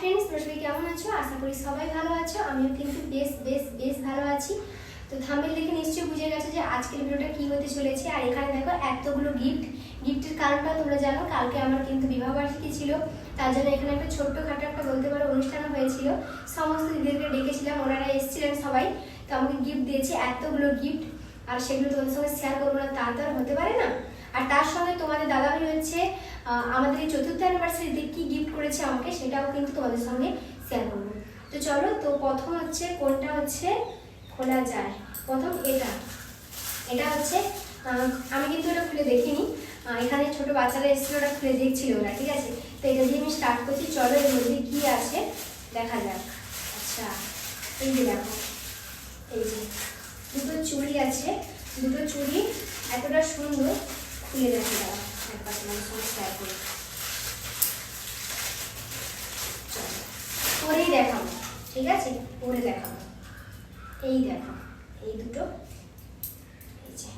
Friends তোমরা কেমন আছো? আশা করি সবাই ভালো আছো। আমিও কিন্তু বেশ বেশ বেশ ভালো আছি। তো থাম্বেল দেখে নিশ্চয়ই বুঝে গেছো যে আজকের ভিডিওটা কি হতে চলেছে। আর এখানে দেখো এতগুলো গিফট গিফটের কারণটা তোমরা জানো, কালকে আমার কিন্তু বিবাহবার্ষিকী ছিল। তার জন্য এখানে একটা ছোট্ট খাটো একটা বলতে পারো অনুষ্ঠান হয়েছিল। সমস্ত দিদিদেরকে ডেকেছিলাম, ওনারা এসেছিলেন সবাই। তো আমাকে গিফট দিয়েছে এতগুলো গিফট আর সেগুলো তোমাদের সঙ্গে শেয়ার করব না, তা তো আর হতে পারে না। আর তার সঙ্গে তোমাদের দাদাভাই হচ্ছে আমাদের এই চতুর্থ অ্যানিভার্সারিতে কি গিফট করেছে আমাকে সেটাও কিন্তু তোমাদের সঙ্গে শেয়ার করব। তো চলো, তো প্রথম হচ্ছে কোনটা হচ্ছে খোলা যায়? প্রথম এটা। এটা হচ্ছে আমি কিন্তু এটা খুলে দেখিনি। এখানে ছোট বাচ্চারা এসেছিল ওটা খুলে দেখছিল ওরা ঠিক আছে? তো এটা দিয়ে আমি স্টার্ট করছি। চলো, এর মধ্যে কী আছে? দেখা যাক। আচ্ছা এই যে দেখো, এই যে দুটো চুড়ি আছে। দুটো চুড়ি এতটা সুন্দর, খুলে দেখে দাও একবার তোমার সঙ্গে শেয়ার করি পরেই দেখাবো ঠিক আছে পরে দেখাবো এই দেখো এই দুটো এই যে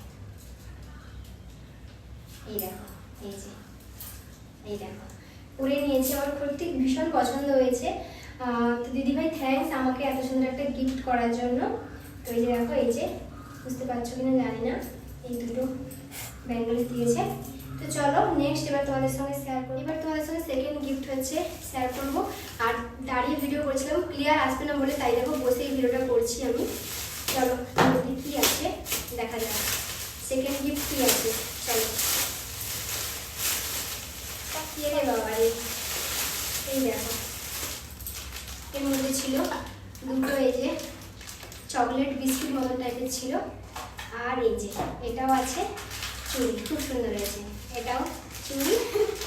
এই দেখো এই যে এই দেখো পরে নিয়েছি আমার প্রত্যেক ভীষণ পছন্দ হয়েছে তো দিদিভাই থ্যাঙ্কস আমাকে এত সুন্দর একটা গিফট করার জন্য। তো এই যে দেখো, এই যে, বুঝতে পারছ কিনা জানি না। এই দুটো ব্যাঙ্গলস দিয়েছে। তো চলো নেক্সট এবার তোমাদের সঙ্গে শেয়ার করব। এবার তোমাদের সঙ্গে সেকেন্ড গিফট হচ্ছে শেয়ার করব। আর দাঁড়িয়ে ভিডিও করছিলাম ক্লিয়ার আসবে না বলে, তাই দেখো বসে এই ভিডিওটা করছি আমি। চলো মধ্যে কি আছে? দেখা যাক। সেকেন্ড গিফট কী আছে? চলো। রে বাবা রে। এই দেখো। এর মধ্যে ছিল দুটো এই যে চকলেট বিস্কিট মতো টাইপের ছিল। আর এই যে, এটাও আছে। চুড়ি খুব সুন্দর হয়েছে। এটাও চুড়ি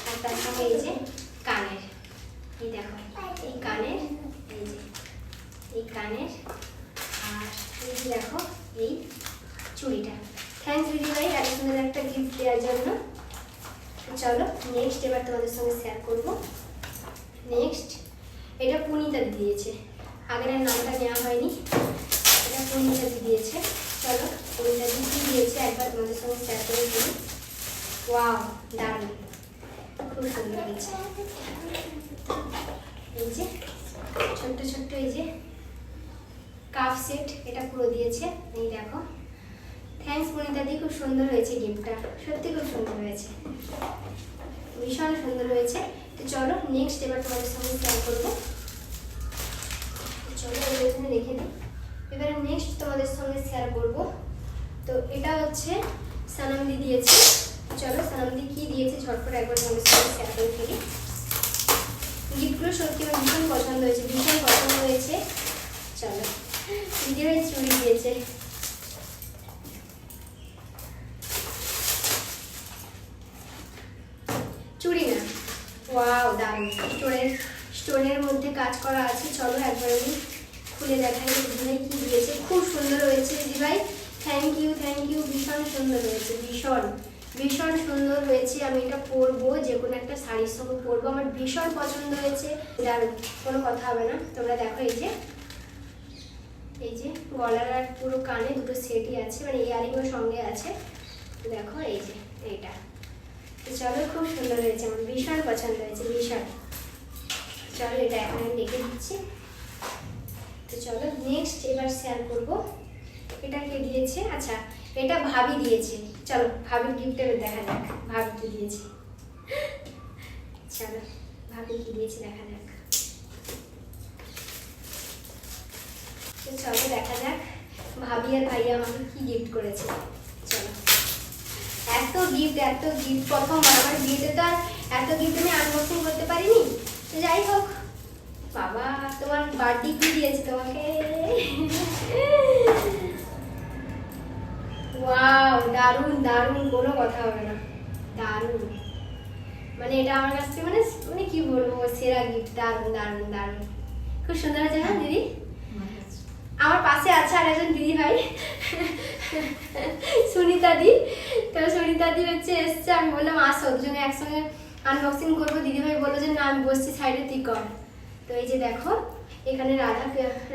আর তার সঙ্গে এই যে কানের। এই দেখো, এই কানের, এই যে, এই কানের। আর এই যে দেখো, এই চুড়িটা। থ্যাংকস দিদি ভাই, এত সুন্দর একটা গিফট দেওয়ার জন্য। চলো নেক্সট এবার তোমাদের সঙ্গে শেয়ার করব। নেক্সট এটা পুনিতা দিয়েছে। আগের নামটা নেওয়া হয়নি। এটা পুনিতা দিয়েছে। চলো, পুনিতা দি কি দিয়েছে, একবার তোমাদের সঙ্গে শেয়ার করে দিই। ওয়াও দারুণ খুব সুন্দর হয়েছে। এই যে, ছোট্ট ছোট্ট এই যে কাপ সেট এটা পুরো দিয়েছে। এই দেখো। থ্যাংকস পুনিতা দি, খুব সুন্দর হয়েছে গিফটটা সত্যি খুব সুন্দর হয়েছে। ভীষণ সুন্দর হয়েছে। তো চলো নেক্সট এবার তোমাদের সঙ্গে শেয়ার করব। চলো, এবার এখানে রেখে দিই এবারে নেক্সট তোমাদের সঙ্গে শেয়ার করব। তো এটা হচ্ছে সানামদি দিয়েছে। চলো সানামদি কি দিয়েছে ঝটপট একবার তোমাদের সঙ্গে শেয়ার গিফটগুলো সত্যি আমার ভীষণ পছন্দ হয়েছে, ভীষণ পছন্দ হয়েছে। চলো, দিদিভাই চুড়ি দিয়েছে। চুড়ি না? ওয়াও, দারুণ। স্টোনের স্টোনের মধ্যে কাজ করা আছে। চলো একবার আমি খুলে দেখাই দিদিভাই কি দিয়েছে। খুব সুন্দর হয়েছে দিদিভাই। থ্যাংক ইউ থ্যাংক ইউ ভীষণ সুন্দর হয়েছে, ভীষণ। ভীষণ সুন্দর হয়েছে, আমি এটা পরবো, যে কোনো একটা শাড়ির সঙ্গে পরবো, আমার ভীষণ পছন্দ হয়েছে। দারুণ কোনো কথা হবে না, তোমরা দেখো এই যে এই যে গলার আর পুরো কানে দুটো সেটই আছে মানে ইয়ারিংও সঙ্গে আছে। দেখো এই যে, এইটা। তো চলো, খুব সুন্দর হয়েছে, আমার ভীষণ পছন্দ হয়েছে, ভীষণ। চলো, এটা এখন আমি রেখে দিচ্ছি। তো চলো নেক্সট এবার শেয়ার করব। এটা কে দিয়েছে? আচ্ছা এটা ভাবি দিয়েছে। চলো, ভাবির গিফট এবার দেখা যাক। ভাবি কি দিয়েছে? চলো, ভাবি কি দিয়েছে দেখা যাক। চলো, দেখা যাক। ভাবি আর ভাইয়া আমাকে কি গিফট করেছে? চলো। এত গিফট এত গিফট প্রথম আমার বিয়েতে তো আর এত গিফট আমি আনবক্সিং করতে পারিনি? তো যাই হোক। বাবা, তোমার বার্থডে কি দিয়েছে তোমাকে? ওয়াও দারুণ দারুণ, কোনো কথা হবে না। দারুণ। মানে এটা আমার কাছ মানে মানে কি বলব, সেরা গিফট দারুণ দারুণ দারুণ। খুব সুন্দর আছে না দিদি? আমার পাশে আছে আর একজন দিদি ভাই। সুনিতা দি। তো সুনিতা দি হচ্ছে এসছে, আমি বললাম আসো দুজনে একসঙ্গে আনবক্সিং করব। দিদি ভাই বলল যে, না, আমি বসছি সাইডে তুই কর। তো এই যে দেখো এখানে রাধা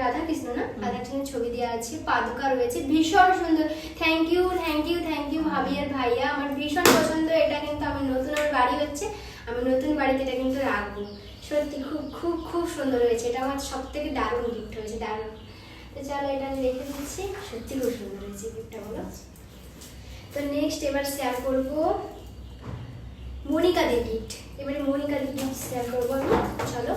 রাধা কৃষ্ণ না? রাধা কৃষ্ণের ছবি দেওয়া আছে পাদুকা রয়েছে ভীষণ সুন্দর। Thank you thank you thank you ভাবি আর ভাইয়া। আমার ভীষণ পছন্দ এটা কিন্তু আমি নতুন আমার বাড়ি হচ্ছে। আমি নতুন বাড়িতে এটা কিন্তু রাখব। সত্যি খুব খুব খুব সুন্দর হয়েছে। এটা আমার সব থেকে দারুণ গিফট হয়েছে দারুণ। তো চলো এটা আমি রেখে দিচ্ছি। সত্যি খুব সুন্দর হয়েছে গিফটটা বলো। তো নেক্সট এবার শেয়ার করব মনিকাদের গিফট এবারে মনিকাদের গিফট শেয়ার করব আমি। চলো।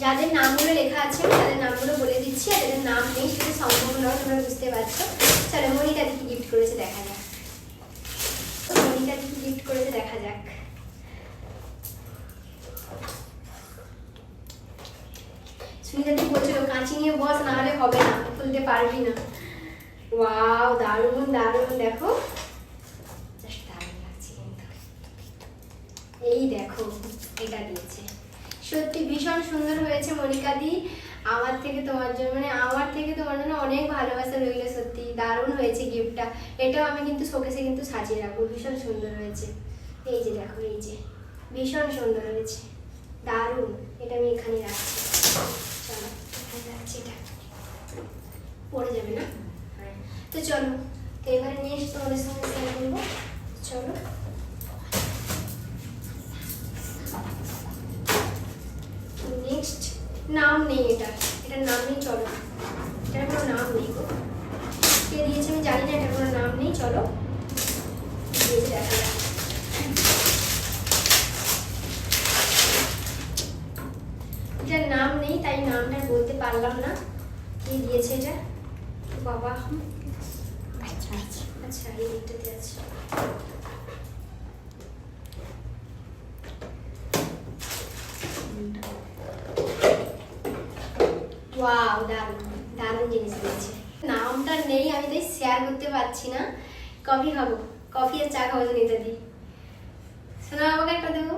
যাদের নামগুলো লেখা আছে তাদের নামগুলো বলে দিচ্ছি, আর যাদের নাম নেই, সেটা সম্ভব নয়, তোমরা বুঝতে পারছ। চলো মনিকা দিকে গিফট করেছে দেখা যাক। মনিকা দিকে গিফট করেছে দেখা যাক। সুনিতা দি বলছিল, কাঁচি নিয়ে বস, না হলে হবে না খুলতে পারবি না। ওয়াও, দারুণ দারুণ, দেখো। এই দেখো, এটা দিয়েছে। সত্যি ভীষণ সুন্দর হয়েছে, মনিকা দি। আমার থেকে তোমার জন্য মানে আমার থেকে তোমার জন্য অনেক ভালোবাসা রইল সত্যি। দারুণ হয়েছে গিফটটা এটাও আমি কিন্তু শোকেসে কিন্তু সাজিয়ে রাখব। ভীষণ সুন্দর হয়েছে। এই যে দেখো, এই যে। ভীষণ সুন্দর হয়েছে। দারুণ। এটা আমি এখানে রাখছি। চলো রাখছি এটা। পড়ে যাবে না? হ্যাঁ। তো চলো, তো এবারে নেক্সট তোমাদের সঙ্গে শেয়ার করব। চলো। নাম নেই এটা। এটার নাম নেই, চলো। এটার কোনো নাম নেই গো। কে দিয়েছে আমি জানি না, এটার কোনো নাম নেই, চলো। এটার নাম নেই, তাই নামটা বলতে পারলাম না। কে দিয়েছে এটা? বাবা। আচ্ছা এই দিকটাতে আছে। ওয়াও দারুণ দারুণ জিনিস দিয়েছে। নামটা নেই আমি তাই শেয়ার করতে পারছি না। কফি খাব কফি আর চা খাব সুনিতা দি শোনা আমাকে একটা দেবো।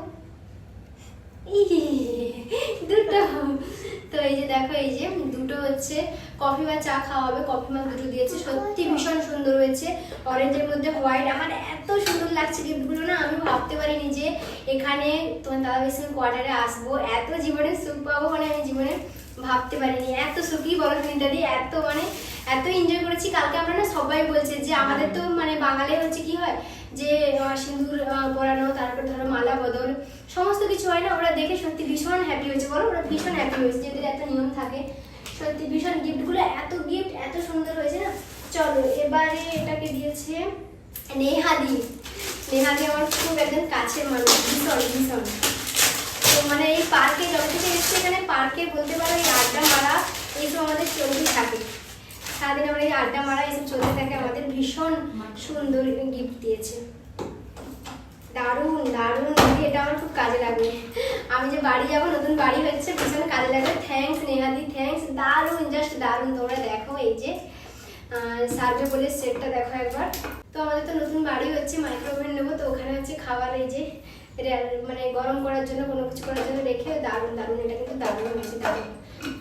দুটো। তো এই যে দেখো এই যে দুটো হচ্ছে কফি বা চা খাওয়া হবে। কফি মা দুটো দিয়েছে সত্যি ভীষণ সুন্দর হয়েছে। অরেঞ্জের মধ্যে হোয়াইট আমার এত সুন্দর লাগছে গিফটগুলো না আমি ভাবতে পারিনি যে এখানে তোমার দাদা বেসন কোয়ার্টারে আসব। এত জীবনে সুখ পাবো মানে আমি জীবনে ভাবতে পারিনি। এত সুখী বলো সুনিতা দি? এত মানে এত এনজয় করেছি। কালকে আমরা না সবাই বলছে যে আমাদের তো মানে বাঙালি হচ্ছে কি হয়? যে সিঁদুর পরানো, তারপর ধরো মালা, বদল, সমস্ত কিছু হয় না। ওরা দেখে সত্যি ভীষণ হ্যাপি হয়েছে। বলো, ওরা ভীষণ হ্যাপি হয়েছে। যেদের এত নিয়ম থাকে, সত্যি ভীষণ গিফটগুলো এত গিফট এত সুন্দর হয়েছে না? চলো, এবারে এটাকে দিয়েছে নেহাদি। নেহাদি আমার খুব একদম কাছের মানুষ। ভীষণ ভীষণ। তো মানে এই পার্কে যখন থেকে এসছে এখানে পার্কে বলতে পারো এই আড্ডা মারা এইসব আমাদের চলতে থাকে। সারাদিন আমরা এই আড্ডা মারা এইসব চলতে থাকে, আমাদের ভীষণ সুন্দর গিফট দিয়েছে। দারুণ দারুণ। এটা আমার খুব কাজে লাগবে। আমি যে বাড়ি যাব, নতুন বাড়ি হচ্ছে, ভীষণ কাজে লাগবে। থ্যাঙ্কস নেহাদি থ্যাঙ্কস দারুণ জাস্ট দারুণ। তোমরা দেখো এই যে সার্ভে বলে সেটটা দেখো একবার। তো আমাদের তো নতুন বাড়ি হচ্ছে মাইক্রোওভেন নেব, তো ওখানে হচ্ছে খাবার এই যে মানে গরম করার জন্য, কোনো কিছু করার জন্য রেখে দারুণ দারুণ, এটা কিন্তু দারুণ হয়েছে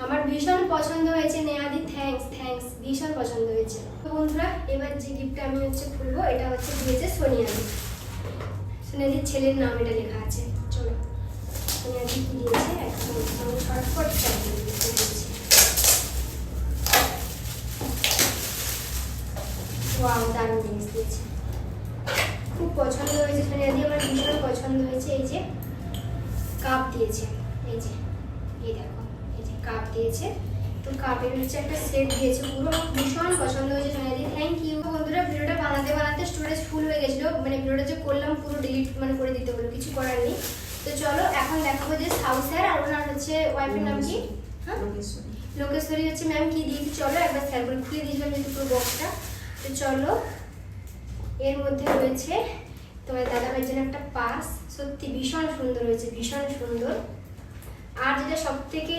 আমার ভীষণ পছন্দ হয়েছে নেহাদি থ্যাঙ্কস থ্যাঙ্কস ভীষণ পছন্দ হয়েছে। তো বন্ধুরা, এবার যে গিফটটা আমি হচ্ছে খুলবো, এটা হচ্ছে দিয়েছে সোনিয়াদি সোনিয়াদির ছেলের নাম এটা লেখা আছে। চলো সোনিয়াদি কি দিয়েছে, একদম শর্টকট দিয়েছে দারুণ জিনিস দিয়েছে। খুব পছন্দ হয়েছে সোনিয়াদি আমার ভীষণ পছন্দ হয়েছে এই যে কাপ দিয়েছে এই যে এই দেখো এই যে কাপ দিয়েছে তো কাপের হচ্ছে একটা সেট দিয়েছে পুরো আমার ভীষণ পছন্দ হয়েছে সোনিয়াদি থ্যাংক ইউ বন্ধুরা ভিডিওটা বানাতে বানাতে স্টোরেজ ফুল হয়ে গেছিল মানে ভিডিওটা যে করলাম পুরো ডিলিট মানে করে দিতে হলো কিছু করার নেই। তো চলো এখন দেখাবো যে সাউ স্যার আর ওনার হচ্ছে ওয়াইফের নাম কি? হ্যাঁ? লোকেশ্বরী। হচ্ছে ম্যাম কি দিয়েছি? চলো একবার স্যার করে খুলে দিয়েছিলাম যেহেতু পুরো বক্সটা তো চলো এর মধ্যে রয়েছে তোমার দাদা ভাইয়ের জন্য একটা পাস। সত্যি ভীষণ সুন্দর হয়েছে, ভীষণ সুন্দর। আর যেটা সব থেকে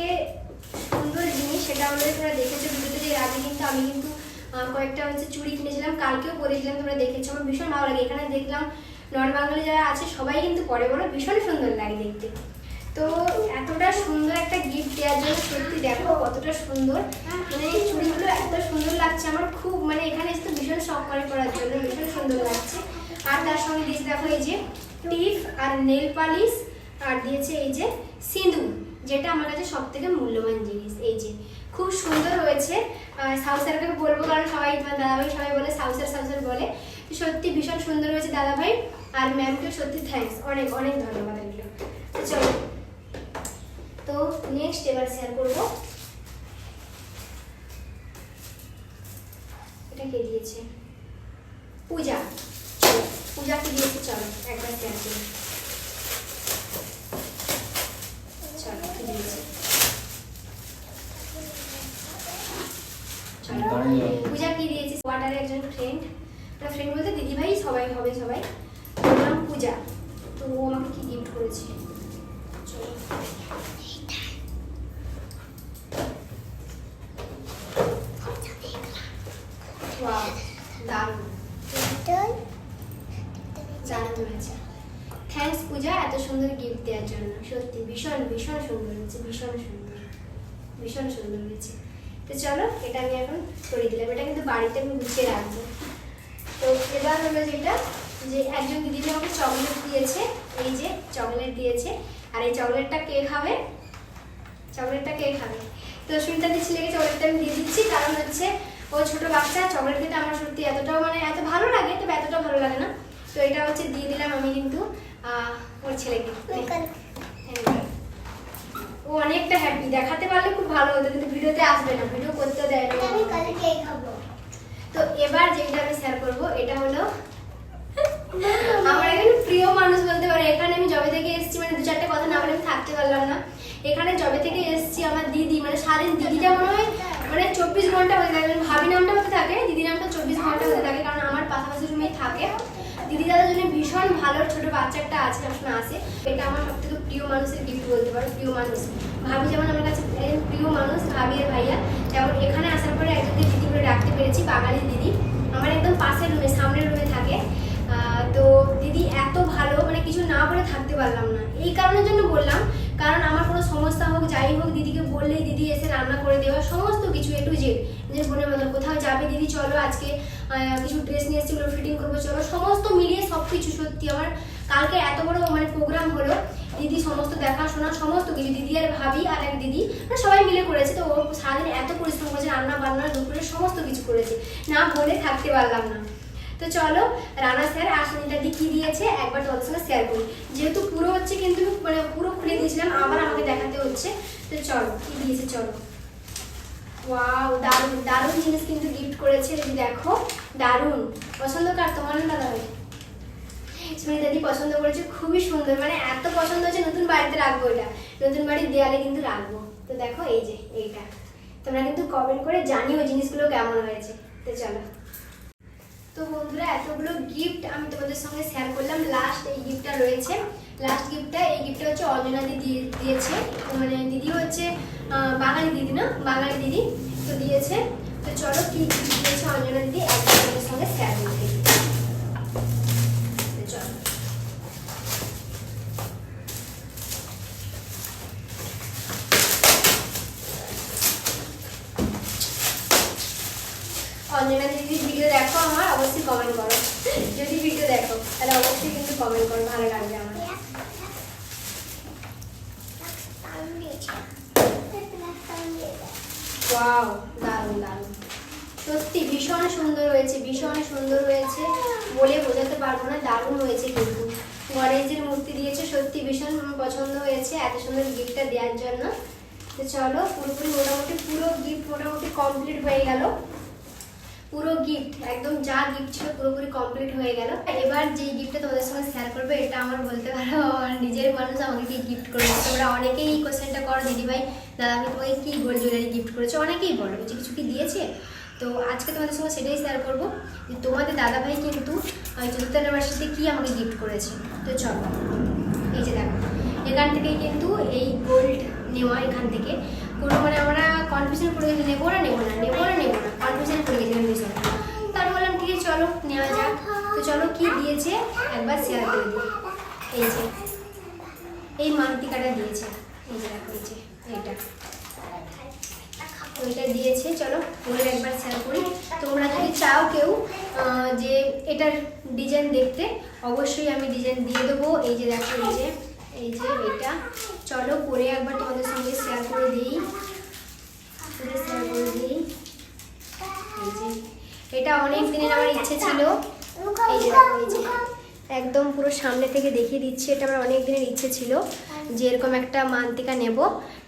সুন্দর জিনিস সেটা আমাদের তোমরা দেখেছ ভিডিওতে যে আগে কিন্তু আমি কিন্তু কয়েকটা হচ্ছে চুড়ি কিনেছিলাম, কালকেও পরেছিলাম, তোমরা দেখেছ। আমার ভীষণ ভালো লাগে। এখানে দেখলাম নর্থ বাঙালি যারা আছে, সবাই কিন্তু পরে বলো ভীষণ সুন্দর লাগে দেখতে। তো এতটা সুন্দর একটা গিফট দেওয়ার জন্য সত্যি দেখো কতটা সুন্দর। মানে এই চুড়িগুলো এত সুন্দর লাগছে আমার খুব মানে এখানে এসে তো ভীষণ শখ করে পড়ার জন্য ভীষণ সুন্দর লাগছে। আর তার সঙ্গে দিয়েছে, দেখো এই যে টিপ আর নেল পালিশ আর দিয়েছে এই যে সিঁদুর, যেটা আমার কাছে সব থেকে মূল্যবান জিনিস, এই যে। খুব সুন্দর হয়েছে। সাউসারকে বলব, কারণ সবাই দাদাভাই সবাই বলে, সাউসার সাউসার বলে। সত্যি ভীষণ সুন্দর হয়েছে দাদাভাই। আর ম্যামকে সত্যি থ্যাঙ্কস অনেক অনেক ধন্যবাদ এগুলো। চলো। তো নেক্সট এবার শেয়ার করব। এটা কে দিয়েছে? পূজা। চলো পূজা কি দিয়েছে চলো একবার শেয়ার করি। চলো কি দিয়েছে। পূজা কি দিয়েছে? ওয়াটারের একজন ফ্রেন্ড একটা ফ্রেন্ড বলতে দিদিভাই সবাই হবে সবাই। পূজা। তো ও আমাকে কি গিফট করেছে? থ্যাঙ্কস পূজা, এত সুন্দর গিফট দেওয়ার জন্য। সত্যি, ভীষণ ভীষণ সুন্দর হয়েছে, ভীষণ সুন্দর। ভীষণ সুন্দর হয়েছে। তো চলো, এটা আমি এখন সরিয়ে দিলাম। এটা কিন্তু বাড়িতে আমি গুছিয়ে রাখব। তো এবার হলো যেটা, যে একজন দিদিভাই আমাকে চকলেট দিয়েছে, এই যে চকলেট দিয়েছে। আর এই চকলেটটা কে খাবে? চকলেটটা কে খাবে? তো সুনিতা ছেলেকে চকলেটটা আমি দিয়ে দিচ্ছি কারণ হচ্ছে ও ছোট বাচ্চা চকলেট খেতে আমার সত্যি এতটাও মানে এত ভালো লাগে তবে এতটাও ভালো লাগে না। তো এটা হচ্ছে দিয়ে দিলাম আমি কিন্তু ওর ছেলেকে। ও অনেকটা হ্যাপি দেখাতে পারলে খুব ভালো হতো কিন্তু ভিডিওতে আসবে না ভিডিও করতে দেয় না। তো এবার যেটা আমি শেয়ার করব এটা হলো আমার একজন প্রিয় মানুষ বলতে পারে এখানে আমি জবে থেকে এসেছি মানে দু চারটে কথা না বলে আমি থাকতে পারলাম না এখানে জবে থেকে এসেছি আমার দিদি মানে সারাদিন দিদিটা মনে হয় মানে চব্বিশ ঘণ্টা হতে থাকে মানে ভাবি নামটা হতে থাকে, দিদি নামটা চব্বিশ ঘণ্টা হতে থাকে, কারণ আমার পাশাপাশি রুমেই থাকে। দিদি দাদার জন্য ভীষণ ভালো ছোট বাচ্চা একটা আছে সবসময় আসে। এটা আমার সব থেকে প্রিয় মানুষের গিফট বলতে পারো, প্রিয় মানুষ। ভাবি যেমন আমার কাছে প্রিয় মানুষ, ভাবি আর ভাইয়া যেমন এখানে আসার পরে একজনকে দিদি করে ডাকতে পেরেছি, বাঙালি দিদি। আমার একদম পাশের রুমে, সামনের রুমে থাকে। তো দিদি এত ভালো মানে কিছু না বলে থাকতে পারলাম না। এই কারণের জন্য বললাম কারণ আমার কোনো সমস্যা হোক যাই হোক দিদিকে বললেই দিদি এসে রান্না করে দেওয়া, সমস্ত কিছু এ টু জেড নিজের বোনের মতো কোথাও যাবে, দিদি চলো আজকে কিছু ড্রেস নিয়ে এসেছি ফিটিং করব, চলো। সমস্ত মিলিয়ে সব কিছু সত্যি আমার কালকে এত বড় মানে প্রোগ্রাম হলো, দিদি সমস্ত দেখাশোনা, সমস্ত কিছু, দিদি আর ভাবি আর এক দিদি মানে সবাই মিলে করেছে, তো ও সারাদিন এত পরিশ্রম করেছে রান্না বান্না দুপুরে সমস্ত কিছু করেছে। না বলে থাকতে পারলাম না। তো চলো, রানা স্যার আর সুনিতা দি কি দিয়েছে, একবার তোমাদের সঙ্গে শেয়ার করি। যেহেতু পুরো হচ্ছে কিন্তু মানে পুরো খুলে দিয়েছিলাম, আবার আমাকে দেখাতে হচ্ছে। তো চলো, কি দিয়েছে, চলো। ওয়াও দারুণ দারুণ জিনিস কিন্তু গিফট করেছে যদি দেখো, দারুণ। পছন্দ কার? তোমার না দাদা ভাই সুনিতা দি পছন্দ করেছে, খুবই সুন্দর মানে এত পছন্দ হচ্ছে নতুন বাড়িতে রাখব এটা। নতুন বাড়ির দেয়ালে কিন্তু রাখব। তো দেখো, এই যে, এইটা। তোমরা কিন্তু কমেন্ট করে জানিও জিনিসগুলো কেমন হয়েছে। তো চলো। তো বন্ধুরা, এতগুলো গিফট আমি তোমাদের সঙ্গে শেয়ার করলাম। লাস্ট এই গিফটটা রয়েছে। লাস্ট গিফটটা এই গিফটটা হচ্ছে অজনা দিদি দিয়েছে। মানে দিদি হচ্ছে বাঙালি দিদি না? বাঙালি দিদি তো দিয়েছে। তো চলো কী দিয়েছে অঞ্জনা দিদি একদম তোমাদের সঙ্গে শেয়ার করে দিই তো চলো অঞ্জনা দিদির ভিডিও দেখো আমার অবশ্যই কমেন্ট করো যদি ভিডিও দেখো তাহলে অবশ্যই কিন্তু কমেন্ট করো ভালো লাগবে আমার ওয়াও দারুণ দারুণ। সত্যি, ভীষণ সুন্দর হয়েছে, ভীষণ সুন্দর হয়েছে। বলে বোঝাতে পারব না, দারুণ হয়েছে কিন্তু। গণেশজির মূর্তি দিয়েছে, সত্যি ভীষণ পছন্দ হয়েছে, এত সুন্দর গিফটটা দেওয়ার জন্য। তো চলো, পুরোপুরি মোটামুটি, পুরো গিফট মোটামুটি কমপ্লিট হয়ে গেল। পুরো গিফট একদম যা গিফট ছিল পুরোপুরি কমপ্লিট হয়ে গেল। এবার যে গিফটটা তোমাদের সঙ্গে শেয়ার করবে, এটা আমার বলতে পারো, আমার নিজের মানুষ আমাকে গিফট করেছে। তোমরা অনেকেই এই কোশ্চেনটা করো, দিদিভাই, দাদা আমি তোমাকে কি গোল্ড জুয়েলারি গিফট করেছ? অনেকেই বলো, যে কিছু কি দিয়েছে? তো আজকে তোমাদের সঙ্গে সেটাই শেয়ার করব, যে তোমাদের দাদাভাই কিন্তু চতুর্থ অ্যানিভার্সারিতে কি আমাকে গিফট করেছে? তো চলো, এই যে দেখো, এখান থেকেই কিন্তু এই গোল্ড নেওয়া এখান থেকে। পুরো মানে আমরা কনফিউশন করে গেছি, নেব না নেব না নেব না নেব না কনফিউশন করে গেছিলাম বিষয়টা তার বললাম, ঠিক আছে, চলো, নেওয়া যাক। তো চলো, কি দিয়েছে? একবার শেয়ার করে দিই। এই যে, এই মান্তিকাটা দিয়েছে। এই যে, দেখো, এই যে, এইটা। ওইটা দিয়েছে, চলো বলে একবার শেয়ার করি। তোমরা যদি চাও কেউ যে এটার ডিজাইন দেখতে, অবশ্যই আমি ডিজাইন দিয়ে দেবো। এই যে, দেখো, এই যে এই যে এটা। চলো পরে একবার তোমাদের সঙ্গে শেয়ার করে দিই। শেয়ার করে দিই। যে। এটা অনেক দিনের আমার ইচ্ছে ছিল। এই যে এই যে। একদম পুরো সামনে থেকে দেখিয়ে দিচ্ছি। এটা আমার অনেক দিনের ইচ্ছে ছিল যে এরকম একটা মান্তিকা নেব।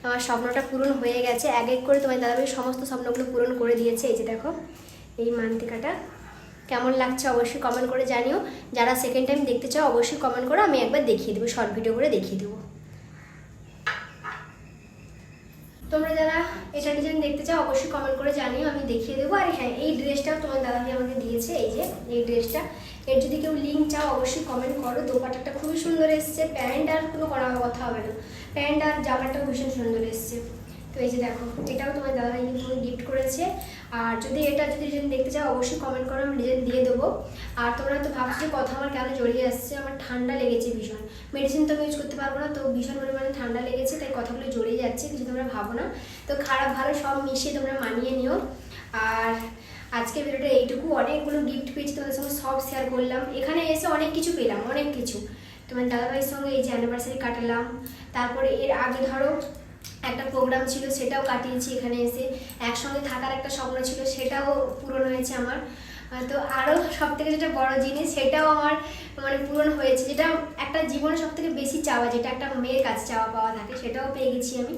আমার স্বপ্নটা পূরণ হয়ে গেছে। এক এক করে তোমার দাদাভাই সমস্ত স্বপ্নগুলো পূরণ করে দিয়েছে। এই যে দেখো, এই মান্তিকাটা। কেমন লাগছে অবশ্যই কমেন্ট করে জানিও। যারা সেকেন্ড টাইম দেখতে চাও, অবশ্যই কমেন্ট করো, আমি একবার দেখিয়ে দেবো শর্ট ভিডিও করে দেখিয়ে দেবো। তোমরা যারা এটা ডিজাইন দেখতে চাও, অবশ্যই কমেন্ট করে জানিও, আমি দেখিয়ে দেবো। আর হ্যাঁ এই ড্রেসটাও তোমার দাদাভাই আমাকে দিয়েছে, এই যে, এই ড্রেসটা। এর যদি কেউ লিঙ্ক চাও, অবশ্যই কমেন্ট করো। দোপাটাটা খুবই সুন্দর এসছে, প্যান্ট আর কোনো করার কথা হবে না। প্যান্ট আর জামাটাও ভীষণ সুন্দর এসছে। তো এই যে দেখো, এটাও তোমার দাদাভাই কিন্তু গিফট করেছে। আর যদি এটা যদি ডিজাইন দেখতে চাও, অবশ্যই কমেন্ট করো, আমি ডিজাইন দিয়ে দেবো। আর তোমরা তো ভাবছ কথা আমার কেন জড়িয়ে আসছে, আমার ঠান্ডা লেগেছে ভীষণ। মেডিসিন তো আমি ইউজ করতে পারব না, তো ভীষণ পরিমাণে ঠান্ডা লেগেছে, তাই কথাগুলো জড়িয়ে যাচ্ছে, কিছু তোমরা ভাবো না। তো খারাপ ভালো সব মিশিয়ে তোমরা মানিয়ে নিও। আর আজকে ভিডিওটা এইটুকু। অনেকগুলো গিফট পেয়েছি, তোমাদের সঙ্গে সব শেয়ার করলাম। এখানে এসে অনেক কিছু পেলাম, অনেক কিছু। তোমার দাদাভাইয়ের সঙ্গে এই যে অ্যানিভার্সারি কাটালাম। তারপরে এর আগে ধরো একটা প্রোগ্রাম ছিল, সেটাও কাটিয়েছি এখানে এসে। একসঙ্গে থাকার একটা স্বপ্ন ছিল, সেটাও পূরণ হয়েছে আমার। তো আরও সব থেকে যেটা বড় জিনিস, সেটাও আমার মানে পূরণ হয়েছে। যেটা একটা জীবনে সব থেকে বেশি চাওয়া, যেটা একটা মেয়ের কাছে চাওয়া পাওয়া থাকে, সেটাও পেয়ে গেছি আমি।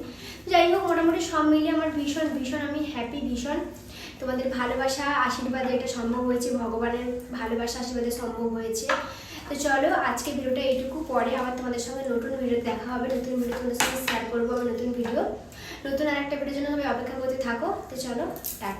যাই হোক, মোটামুটি সব মিলিয়ে আমার ভীষণ ভীষণ আমি হ্যাপি ভীষণ। তোমাদের ভালোবাসা, আশীর্বাদে এটা সম্ভব হয়েছে, ভগবানের ভালোবাসা, আশীর্বাদে সম্ভব হয়েছে। তো চলো আজকে ভিডিওটা এইটুকু। পরে আবার তোমাদের সঙ্গে নতুন ভিডিও দেখা হবে, নতুন ভিডিও তোমাদের সঙ্গে শেয়ার করব নতুন ভিডিও নতুন আরেকটা ভিডিওর জন্য আমি অপেক্ষা করতে থাকো। তো চলো, টাটা।